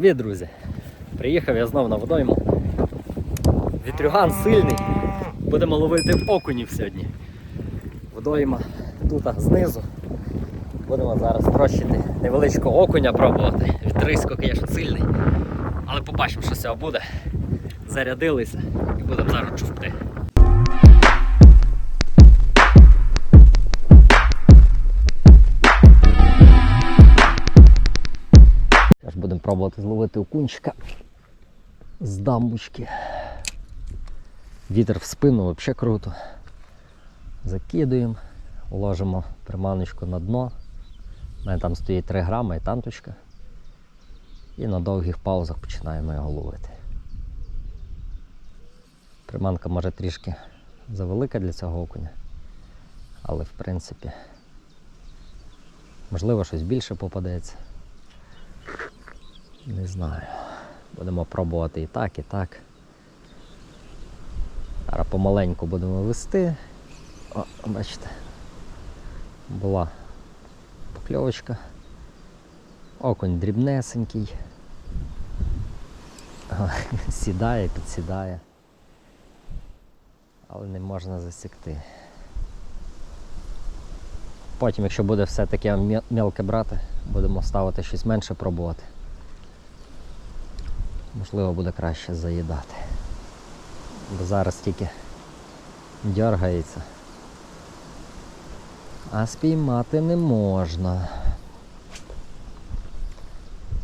Привіт, друзі! Приїхав я знов на водойму. Вітрюган сильний. Будемо ловити окунів сьогодні. Водойма тут знизу. Будемо зараз трощити невеличкого окуня пробувати. Вітрисько, звісно, сильний. Але побачимо, що з цього буде. Зарядилися і будемо зараз чути. Зараз будемо пробувати зловити окунчика з дамбочки. Вітер в спину взагалі круто. Закидуємо, ложимо приманочку на дно. У мене там стоїть 3 грама і танточка. І на довгих паузах починаємо його ловити. Приманка може трішки завелика для цього окуня, але в принципі можливо щось більше попадеться. Не знаю. Будемо пробувати і так, і так. Зараз помаленьку будемо вести. О, бачите. Була покльовочка. Окунь дрібнесенький. О, Сідає, підсідає. Але не можна засікти. Потім, якщо буде все таке мелке брати, будемо ставити щось менше пробувати. Можливо, буде краще заїдати. Бо зараз тільки дергається. А спіймати не можна.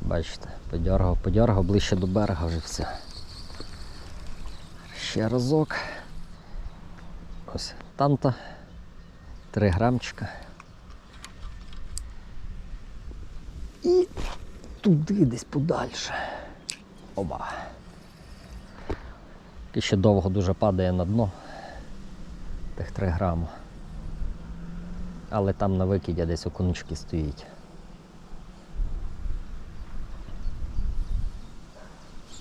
Бачите, подергав, подергав ближче до берега вже все. Ще разок. Ось танта. 3 грамчика. І туди десь подальше. Оба. І ще довго дуже падає на дно тих 3 грама. Але там на викиді десь окуночки стоїть.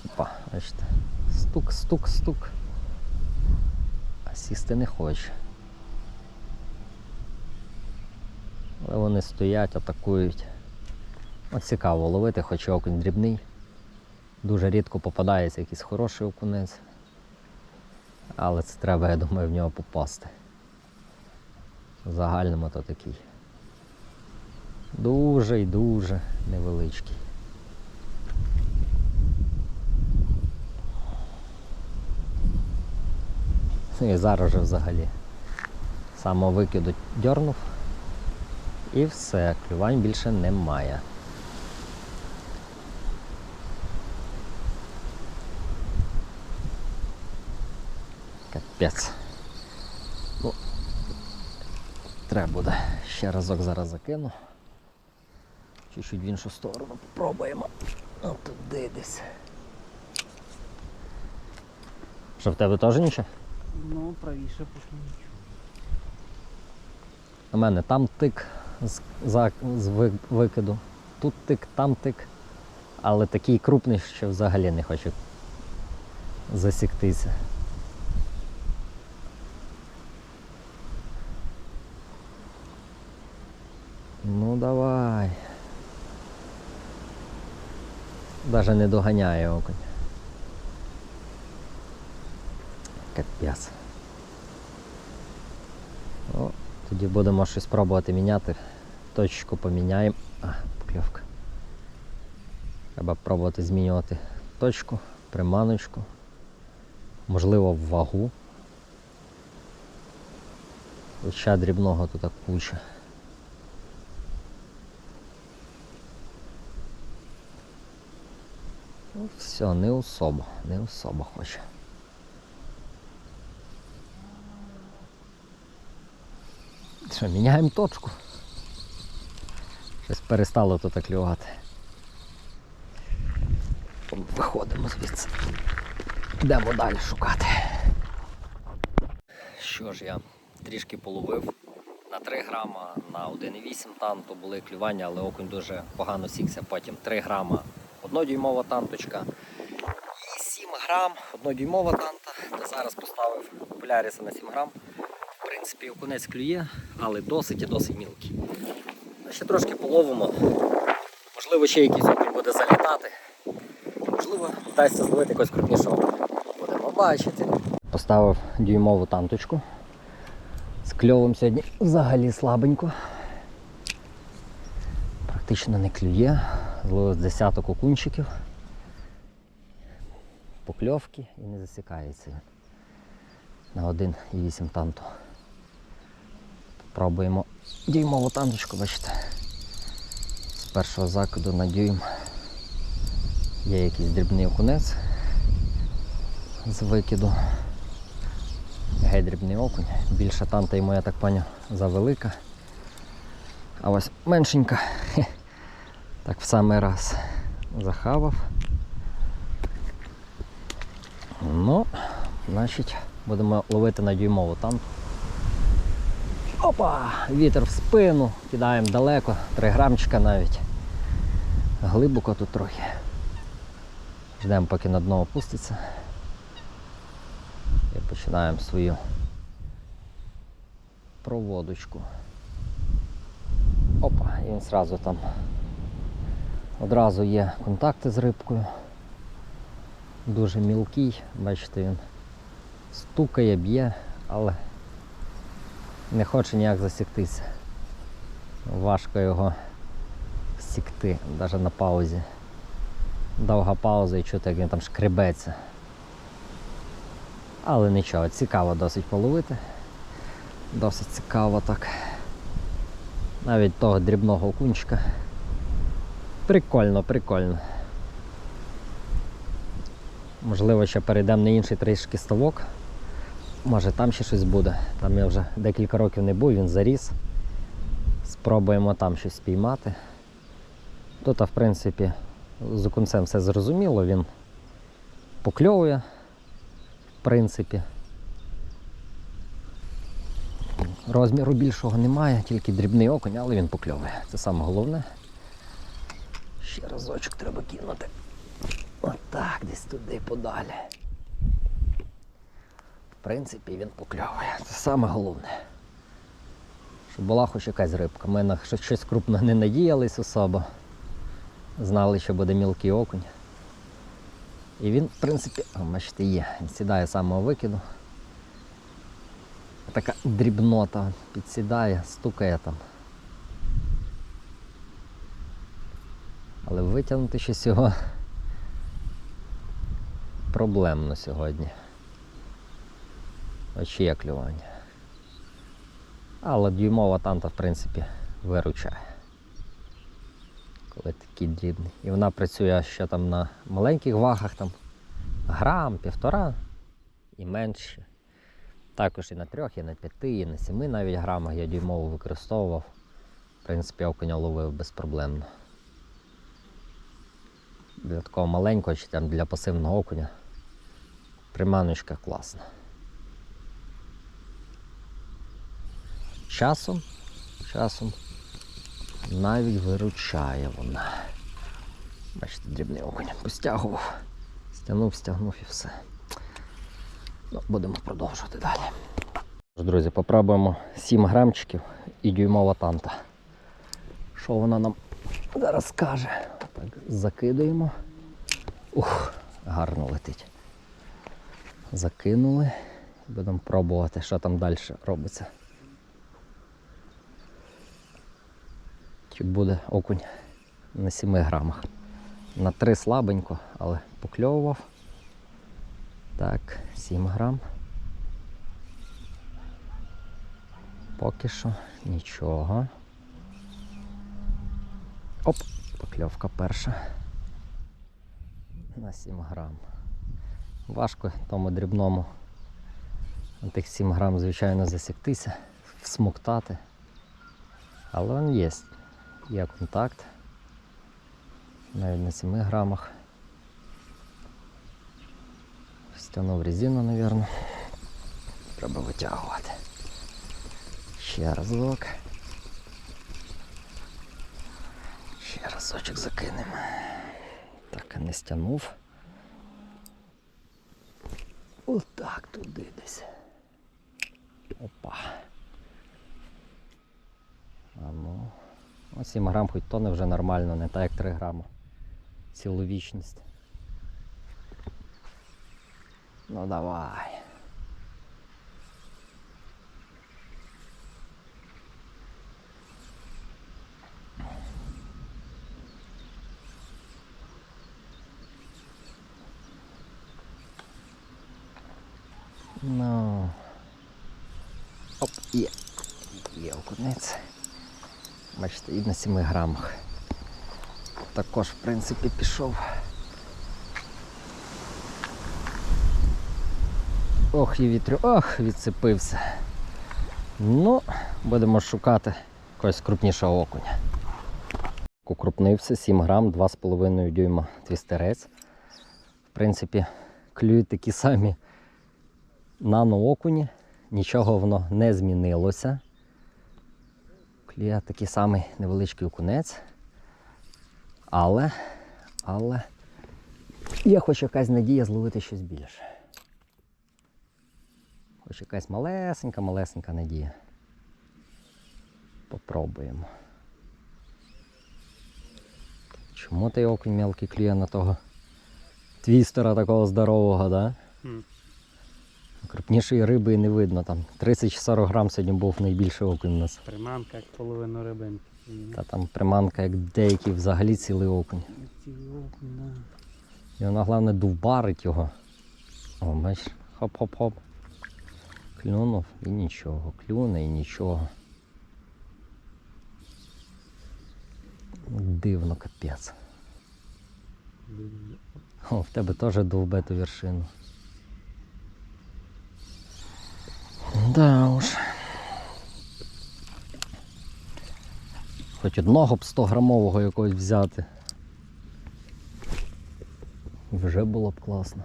Опа, бачите. Стук, стук, стук. А сісти не хоче. Але вони стоять, атакують. От цікаво ловити, хоч окунь дрібний. Дуже рідко попадається якийсь хороший окунець. Але це треба, я думаю, в нього попасти. В загальному то такий. Дуже і дуже невеличкий. Ну і зараз вже взагалі. Само викиду дьорнув. І все, клювань більше немає. Капець. Ну, треба буде. Ще разок зараз закину. Чуть-чуть в іншу сторону попробуємо. От туди десь. Що в тебе теж нічого? Ну, правіше поки нічого. У мене там тик з, за, з викиду, тут тик, там тик. Але такий крупний, що взагалі не хоче засіктися. Ну давай. Даже не доганяє окунь. Капець. О, тоді будемо щось пробувати міняти. Точку поміняємо. А, покльовка. Треба пробувати змінювати точку, приманочку. Можливо, вагу. Хоча дрібного тут куча. Ну, все, не особо, не особо хоче. Що, міняємо точку. Щось перестало тут клювати. Виходимо звідси. Йдемо далі шукати. Що ж я трішки половив на 3 грама, на 1,8 танту були клювання, але окунь дуже погано сікся. Потім 3 грама однодюймова танточка. І 7 грам однодюймова танта. Та зараз поставив популяріса на 7 грам. В принципі, окунець клює, але досить і досить мілкий. Ще трошки половимо. Можливо, ще якийсь окунь буде залітати. можливо, вдасться зловити якось крупнішого. Будемо бачити. Поставив дюймову танточку. З кльовом сьогодні взагалі слабенько. Практично не клює. Зловив десяток окунчиків. Покльовки і не засікається. На 1,8 танту. Пробуємо дюймову танточку, бачите. З першого закиду на дюйм є якийсь дрібний окунець з викиду. Гей дрібний окунь. Більша танта йому, я так поняв, завелика. А ось меншенька. Так в самий раз захавав. Ну, значить, будемо ловити на дюймову танту. Опа! Вітер в спину, кидаємо далеко, 3 грамчика навіть. Глибоко тут трохи. Ждемо, поки на дно опуститься. І починаємо свою проводочку. Опа, і він зразу там одразу є контакти з рибкою. Дуже мілкий, бачите, він стукає, б'є, але не хоче ніяк засіктися. Важко його сікти, навіть на паузі. Довга пауза і чути, як він там шкребеться. Але нічого, цікаво досить половити. Досить цікаво так. Навіть того дрібного окунчика. Прикольно, прикольно. Можливо, ще перейдемо на інший трішки ставок. Може там ще щось буде. Там я вже декілька років не був, він заріс. Спробуємо там щось спіймати. Тут, в принципі, з окунцем все зрозуміло, він покльовує, в принципі. Розміру більшого немає, тільки дрібний окунь, але він покльовує. Це саме головне. Ще разочок треба кинути. Отак, десь туди подалі. В принципі, він покльовує. Це саме головне. Щоб була хоч якась рибка. Ми на щось- крупне не надіялись особо. Знали, що буде мілкий окунь. І він, в принципі, бачите, є. Він сідає з самого викиду. Така дрібнота підсідає, стукає там. Але витягнути щось його проблемно сьогодні. Очі є клювання. Але дюймова танта, в принципі, виручає. Коли такий дрібний. І вона працює ще там на маленьких вагах, там грам, півтора і менше. Також і на трьох, і на п'яти, і на сіми навіть грамах я дюймову використовував. В принципі, окуня ловив безпроблемно. Для такого маленького чи там для пасивного окуня. Приманочка класна. Часом, часом навіть виручає вона. Бачите, дрібний окунь постягував, стягнув, стягнув і все. Ну, будемо продовжувати далі. Друзі, попробуємо 7 грамчиків і дюймова танта. Що вона нам зараз скаже? Так, закидаємо. Ух, гарно летить. Закинули. Будемо пробувати, що там далі робиться. Чи буде окунь на 7 грамах. На 3 слабенько, але покльовував. Так, 7 грам. Поки що нічого. Оп, покльовка перша. На 7 грам. Важко тому дрібному на тих 7 грам, звичайно, засіктися, всмоктати. Але він є. Є контакт. Навіть на 7 грамах. Стягнув резину, мабуть. Треба витягувати. Ще разок. Разочок закинемо. Так, не стягнув. Отак туди десь. Опа. А ну. ну Ось 7 грам хоч тоне вже нормально, не так як 3 грама. Цілу вічність. Ну давай. Оп, є. Окунець. Бачите, і на 7 грамах. Також, в принципі, пішов. Ох, і вітрю, ох, відцепився. Ну, будемо шукати якогось крупнішого окуня. Укрупнився 7 грам, 2,5 дюйма твістерець. В принципі, клюють такі самі наноокуні, нічого воно не змінилося. Клює такий самий невеличкий окунець. Але, але є хоч якась надія зловити щось більше. Хоч якась малесенька, малесенька надія. Попробуємо. Чому той окунь мелкий клює на того твістера такого здорового, да? Хм. Крупнішої риби не видно. Там 30-40 грам сьогодні був найбільший окунь у нас. Приманка як половину рибинки. Та там приманка, як деякі взагалі цілий окунь. Цілий окунь, да. І вона головне довбарить його. О, бачиш, хоп-хоп-хоп. Клюнув і нічого. Клюне і нічого. Дивно капець. О, в тебе теж довбе ту вершину. Да уж. Хоч одного б 100 грамового якогось взяти. Вже було б класно.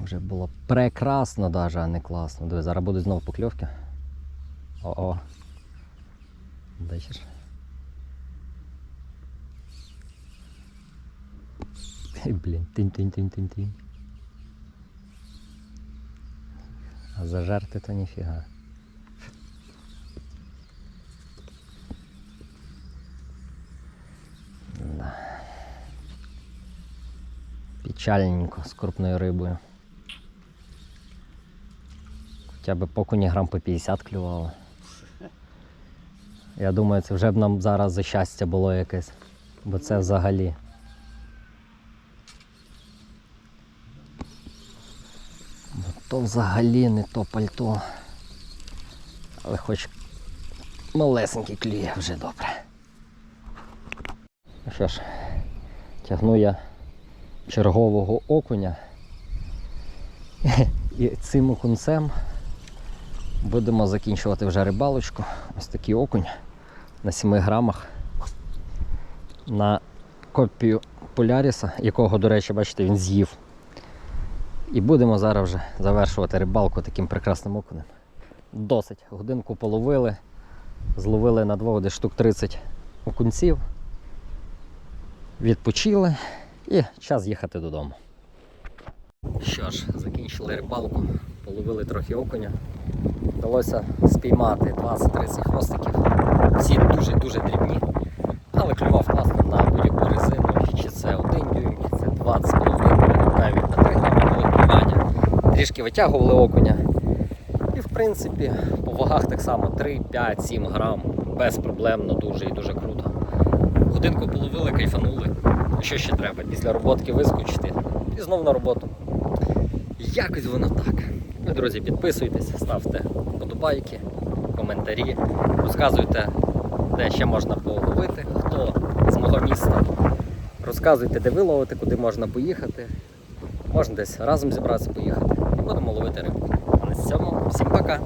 Вже було б прекрасно даже, а не класно. Диви, зараз будуть знову покльовки. О-о. Бачиш? Блін, тинь-тинь-тинь-тинь-тинь. А зажерти то ніфіга. Печальненько з крупною рибою. Хоча б покуні грам по 50 клювало. Я думаю, це вже б нам зараз за щастя було якесь. Бо це взагалі. Бо то взагалі не то пальто. Але хоч малесенький клює вже добре. Ну що ж, тягну я чергового окуня. І цим окунцем будемо закінчувати вже рибалочку. Ось такий окунь на 7 грамах. На копію Поляріса, якого, до речі, бачите, він з'їв. І будемо зараз вже завершувати рибалку таким прекрасним окунем. Досить. Годинку половили, зловили на двох десь штук 30 окунців відпочили і час їхати додому. Що ж, закінчили рибалку, половили трохи окуня. Вдалося спіймати 20-30 хвостиків. Всі дуже-дуже дрібні. Але клював класно на будь-яку резину, чи це 1 дюйм, чи це 20,5, навіть на 3 грами було клювання. Трішки витягували окуня. І в принципі по вагах так само 3, 5, 7 грам. Безпроблемно, дуже і дуже круто. Годинку половили, кайфанули. Що ще треба? Після роботки вискочити і знов на роботу. Якось воно так. Ви, друзі, підписуйтесь, ставте вподобайки, коментарі, розказуйте, де ще можна половити, хто з мого міста. Розказуйте, де ви ловите, куди можна поїхати. Можна десь разом зібратися поїхати. Будемо ловити рибу. А на цьому всім пока!